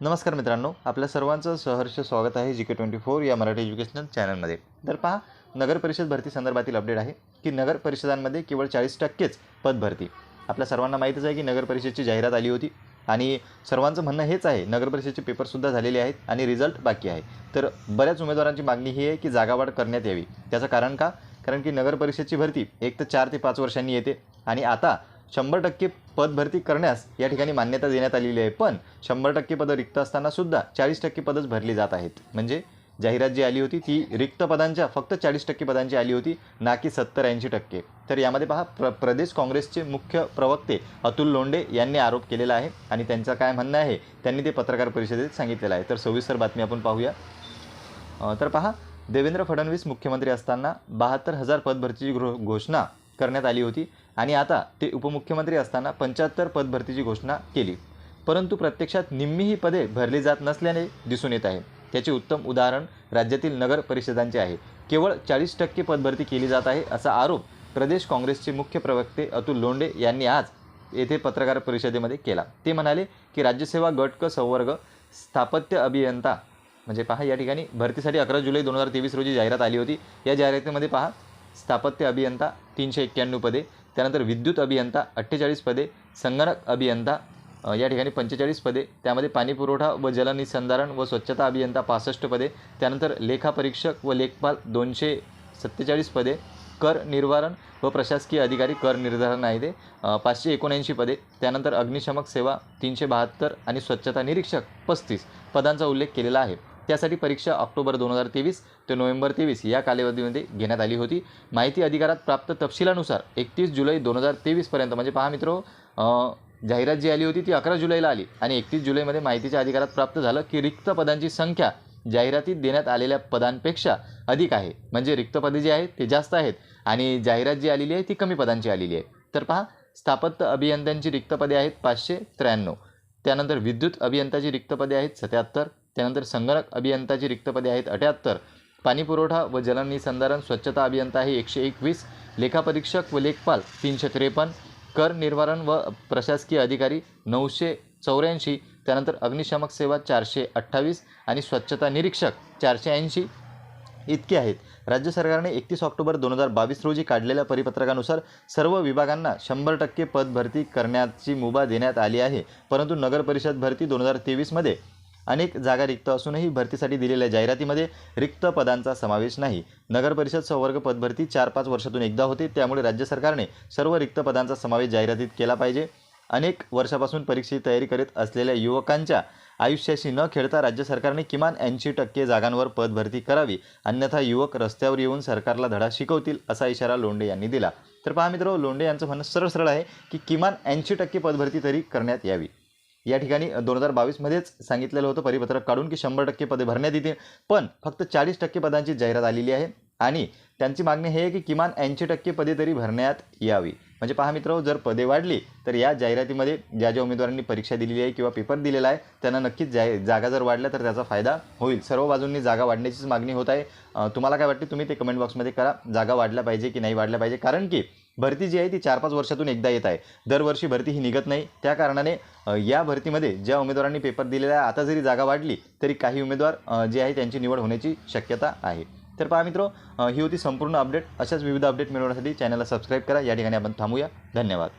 नमस्कार मित्रांनो आपल्या सर्वांचं सहर्ष स्वागत आहे जी के ट्वेंटी फोर या मराठी एज्युकेशनल चॅनलमध्ये. तर पहा नगर परिषद भरती संदर्भातील अपडेट आहे की नगर परिषदांमध्ये केवळ चाळीस टक्केच पद भरती. आपल्या सर्वांना माहीतच आहे की नगर परिषदेची जाहिरात आली होती आणि सर्वांचं म्हणणं हेच आहे नगर परिषदेचे पेपरसुद्धा झालेले आहेत आणि रिझल्ट बाकी आहे. तर बऱ्याच उमेदवारांची मागणी ही आहे की जागावाढ करण्यात यावी. त्याचं कारण का? कारण की नगर परिषदेची भरती एक तर चार ते पाच वर्षांनी येते आणि आता शंभर टक्के पदभरती करण्यास या ठिकाणी मान्यता देण्यात आलेली आहे. पण शंभर टक्के पदं रिक्त असताना सुद्धा चाळीस टक्के पदच भरली जात आहेत. म्हणजे जाहिरात जी आली होती ती रिक्त पदांच्या फक्त चाळीस टक्के पदांची आली होती ना की सत्तर ऐंशी टक्के. तर यामध्ये पहा प्र प्रदेश काँग्रेसचे मुख्य प्रवक्ते अतुल लोंडे यांनी आरोप केलेला आहे आणि त्यांचं काय म्हणणं आहे त्यांनी ते पत्रकार परिषदेत सांगितलेलं आहे. तर सविस्तर बातमी आपण पाहूया. तर पहा देवेंद्र फडणवीस मुख्यमंत्री असताना बहात्तर हजार पदभरतीची घो घोषणा करण्यात आली होती. आणि आता ते उपमुख्यमंत्री असताना पंच्याहत्तर पदभरतीची घोषणा केली. परंतु प्रत्यक्षात निम्मी ही पदे भरली जात नसल्याने दिसून येत आहे. त्याचे उत्तम उदाहरण राज्यातील नगर परिषदांचे आहे. केवळ चाळीस टक्के पदभरती केली जात आहे असा आरोप प्रदेश काँग्रेसचे मुख्य प्रवक्ते अतुल लोंढे यांनी आज येथे पत्रकार परिषदेमध्ये केला. ते म्हणाले की राज्यसेवा गट क संवर्ग स्थापत्य अभियंता म्हणजे पहा या ठिकाणी भरतीसाठी अकरा जुलै दोन हजार तेवीस रोजी जाहिरात आली होती. या जाहिरातीमध्ये पहा स्थापत्य अभियंता तीनशे एक्क्याण्णव पदे त्यानंतर विद्युत अभियंता अठ्ठेचाळीस पदे संगणक अभियंता या ठिकाणी पंचेचाळीस पदे त्यामध्ये पाणीपुरवठा व जलनिसंधारण व स्वच्छता अभियंता पासष्ट पदे त्यानंतर लेखापरीक्षक व लेखपाल दोनशे सत्तेचाळीस पदे कर निर्वारण व प्रशासकीय अधिकारी कर निर्धारण आहे ते पाचशे एकोणऐंशी पदे त्यानंतर अग्निशमक सेवा तीनशे बहात्तर आणि स्वच्छता निरीक्षक पस्तीस पदांचा उल्लेख केलेला आहे. त्यासाठी परीक्षा ऑक्टोबर दोन हजार तेवीस ते नोव्हेंबर तेवीस या कालावधीमध्ये घेण्यात आली होती. माहिती अधिकारात प्राप्त तपशिलानुसार एकतीस जुलै दोन हजार तेवीसपर्यंत म्हणजे पहा मित्रो जाहिरात जी आली होती ती अकरा जुलैला आली आणि एकतीस जुलैमध्ये माहितीच्या अधिकारात प्राप्त झालं की रिक्त पदांची संख्या जाहिरातीत देण्यात आलेल्या पदांपेक्षा अधिक आहे. म्हणजे रिक्त पदे जी आहेत ते जास्त आहेत आणि जाहिरात जी आलेली आहे ती कमी पदांची आलेली आहे. तर पहा स्थापत्य अभियंत्यांची रिक्त पदे आहेत पाचशे त्र्याण्णव. त्यानंतर विद्युत अभियंताची रिक्त पदे आहेत सत्याहत्तर त्यानंतर संगणक अभियंताची रिक्त पदे आहेत अठ्याहत्तर. पाणीपुरवठा व जलनिसंधारण स्वच्छता अभियंता आहे एकशे एकवीस. लेखापरीक्षक व लेखपाल तीनशे त्रेपन्न. कर निर्वारण व प्रशासकीय अधिकारी नऊशे चौऱ्याऐंशी. त्यानंतर अग्निशामक सेवा चारशे अठ्ठावीस आणि स्वच्छता निरीक्षक चारशे ऐंशी इतके आहेत. राज्य सरकारने एकतीस ऑक्टोबर दोन हजार बावीस रोजी काढलेल्या परिपत्रकानुसार सर्व विभागांना शंभर टक्के पद भरती करण्याची मुभा देण्यात आली आहे. परंतु नगर परिषद भरती दोन हजार तेवीसमध्ये अनेक जागा रिक्त असूनही भरतीसाठी दिलेल्या जाहिरातीमध्ये रिक्त पदांचा समावेश नाही. नगर परिषद संवर्ग पदभरती चार पाच वर्षातून एकदा होते त्यामुळे राज्य सरकारने सर्व रिक्त पदांचा समावेश जाहिरातीत केला पाहिजे. अनेक वर्षापासून परीक्षेची तयारी करीत असलेल्या युवकांच्या आयुष्याशी न खेळता राज्य सरकारने किमान ऐंशी टक्के जागांवर पदभरती करावी अन्यथा युवक रस्त्यावर येऊन सरकारला धडा शिकवतील असा इशारा लोंढे यांनी दिला. तर पहा मित्र लोंढे यांचं म्हणणं सरळ सरळ आहे की किमान ऐंशी टक्के पदभरती तरी करण्यात यावी. या ठिकाणी दोन हजार बावीसमध्येच सांगितलेलं होतं परिपत्रक काढून की शंभर टक्के पदे भरण्यात येतील पण फक्त चाळीस टक्के पदांची जाहिरात आलेली आहे आणि त्यांची मागणी हे आहे की किमान ऐंशी टक्के पदे तरी भरण्यात यावी. म्हणजे पहा मित्र जर पदे वाढली तर या जाहिरातीमध्ये ज्या ज्या उमेदवारांनी परीक्षा दिलेली आहे किंवा पेपर दिलेला आहे त्यांना नक्कीच जाय जागा जर वाढल्या तर त्याचा फायदा होईल. सर्व बाजूंनी जागा वाढण्याचीच मागणी होत आहे. तुम्हाला काय वाटते? तुम्ही ते कमेंट बॉक्समध्ये करा. जागा वाढल्या पाहिजे की नाही वाढल्या पाहिजे? कारण की भरती जी आहे ती चार पाच वर्षातून एकदा येत आहे. दरवर्षी भरती ही निघत नाही. त्या कारणाने या भरतीमध्ये ज्या उमेदवारांनी पेपर दिलेला आहे आता जरी जागा वाढली तरी काही उमेदवार जे आहे त्यांची निवड होण्याची शक्यता आहे. तर पहा मित्रो ही होती संपूर्ण अपडेट अशाच विविध अपडेट मिळवण्यासाठी चॅनलला सबस्क्राईब करा. या ठिकाणी आपण थांबूया. धन्यवाद.